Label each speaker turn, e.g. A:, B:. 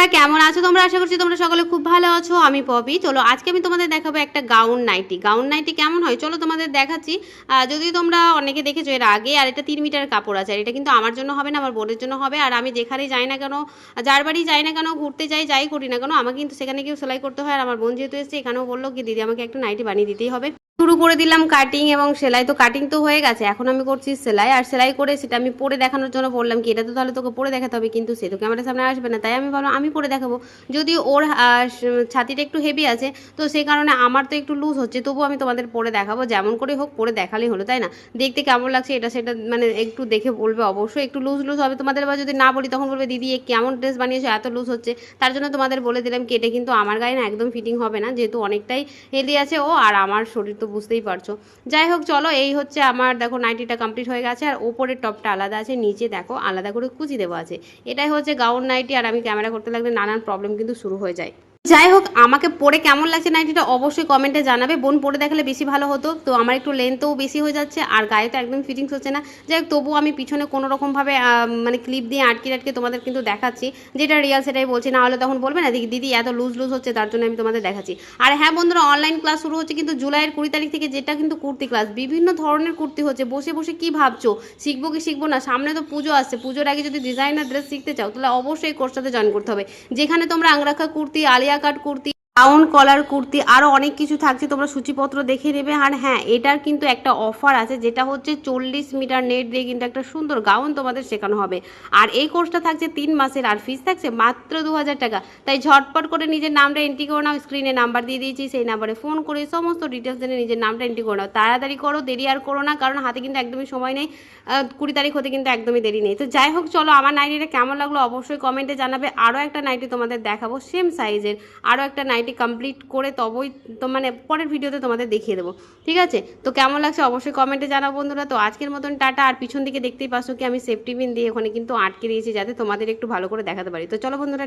A: বন্ধুরা, কেমন আছো তোমরা? আশা করছি তোমরা সকলে খুব ভালো আছো। আমি পপি। চলো, আজকে আমি তোমাদের দেখাবো একটা গাউন নাইটি। গাউন নাইটি কেমন হয়? চলো তোমাদের দেখাচ্ছি। যদি তোমরা অনেকে দেখেছ, এর আগে আর এটা তিন মিটার কাপড় আছে, আর এটা কিন্তু আমার জন্য হবে না, আমার বোনের জন্য হবে। আর আমি যেখানেই যাই না কেন, যার বাড়ি যাই না কেন, ঘুরতে যাই যাই করি না কেন, আমাকে কিন্তু সেখানে কেউ সেলাই করতে হয়। আর আমার বোন যেহেতু এসেছে, এখানেও বলল কি, দিদি, আমাকে একটা নাইটি বানিয়ে দিতেই হবে। শুরু করে দিলাম কাটিং এবং সেলাই। তো কাটিং তো হয়ে গেছে, এখন আমি করছি সেলাই। আর সেলাই করে সেটা আমি পরে দেখানোর জন্য বললাম কি, এটা তো তাহলে তোকে পরে দেখাতে হবে। কিন্তু সে তো ক্যামেরার সামনে আসবে না, তাই আমি ভাবলাম আমি পরে দেখাবো। যদি ওর ছাতিটা একটু হেভি আছে, তো সেই কারণে আমার তো একটু লুজ হচ্ছে, তবুও আমি তোমাদের পরে দেখাবো, যেমন করে হোক, পরে দেখালেই হলো, তাই না? দেখতে কেমন লাগছে এটা সেটা মানে একটু দেখে বলবে অবশ্যই, একটু লুজ লুজ হবে। তোমাদের আবার যদি না বলি, তখন বলবে, দিদি কেমন ড্রেস বানিয়েছো? এত লুজ হচ্ছে। তার জন্য তোমাদের বলে দিলাম কি, এটা কিন্তু আমার গায়ে না একদম ফিটিং হবে না, যেহেতু অনেকটাই হেলদি আছে ও, আর আমার শরীর তো বুঝতেই পারছ। যাই হোক, চলো, এই হচ্ছে আমার, দেখো নাইটিটা কমপ্লিট হয়ে গেছে, আর ওপরের টপটা আলাদা আছে, নিচে দেখো, আলাদা করে কুচি দেওয়া আছে। এটাই হচ্ছে গাউন নাইটি আর আমি ক্যামেরা করতে লাগলে নানান প্রবলেম কিন্তু শুরু হয়ে যায়। যাই হোক আমাকে পরে কেমন লাগছে নাইটিটা অবশ্যই কমেন্টে জানাবে। বোন পরে দেখালে বেশি ভালো হতো। তো আমার একটু লেন্থও বেশি হয়ে যাচ্ছে, আর গায়ে তো একদম ফিটিংস হচ্ছে না। যাই হোক তবুও আমি পিছনে কোনো রকমভাবে মানে ক্লিপ দিয়ে আটকে আটকে তোমাদের কিন্তু দেখাচ্ছি। যেটা রিয়াল সেটাই বলছি, না হলে তখন বলবে না দিদি, এত লুজ লুজ হচ্ছে, তার জন্য আমি তোমাদের দেখাচ্ছি। আর হ্যাঁ বন্ধুরা অনলাইন ক্লাস শুরু হচ্ছে কিন্তু জুলাইয়ের কুড়ি তারিখ থেকে যেটা কিন্তু কুর্তি ক্লাস বিভিন্ন ধরনের কুর্তি হচ্ছে, বসে বসে কি ভাবছ? শিখব কি শিখব না? সামনে তো পুজো আসছে, পুজোর আগে যদি ডিজাইনার ড্রেস শিখতে চাও, তাহলে অবশ্যই কোর্সটাতে জয়েন করতে হবে। যেখানে তোমরা angrakha kurti, Alia cut kurti gown collar kurti আরও অনেক কিছু থাকছে, তোমরা সূচিপত্র দেখে নেবে। আর হ্যাঁ এটার কিন্তু একটা অফার আছে, যেটা হচ্ছে চল্লিশ মিটার নেট দিয়ে কিন্তু একটা সুন্দর গাউন তোমাদের শেখানো হবে। আর এই কোর্সটা থাকছে তিন মাসের, আর ফিস থাকছে মাত্র দু হাজার টাকা। তাই ঝটপট করে নিজের নামটা এন্ট্রি করে নাও স্ক্রিনে নাম্বার দিয়ে দিয়েছি, সেই নাম্বারে ফোন করে সমস্ত ডিটেলস জেনে নিজের নামটা এন্ট্রি করে নাও। তাড়াতাড়ি করো, দেরি আর করো না, কারণ হাতে কিন্তু একদমই সময় নেই কুড়ি তারিখ হতে কিন্তু একদমই দেরি নেই। তো যাই হোক, চলো আমার নাইটিটা কেমন লাগল অবশ্যই কমেন্টে জানাবে। আরও একটা নাইটি তোমাদের দেখাবো সেম সাইজের আরও একটা নাইটি কমপ্লিট করে তবেই তো মানে পরের ভিডিওতে তোমাদের দেখিয়ে দেবো। ঠিক আছে? তো কেমন লাগছে অবশ্যই কমেন্টে জানাও বন্ধুরা। তো আজকের মতন টাটা। আর পিছন দিকে দেখতেই পাচ্ছ কি আমি সেফটি পিন দিয়ে ওখানে কিন্তু আটকে দিয়েছি যাতে তোমাদের একটু ভালো করে দেখাতে পারি। তো চলো বন্ধুরা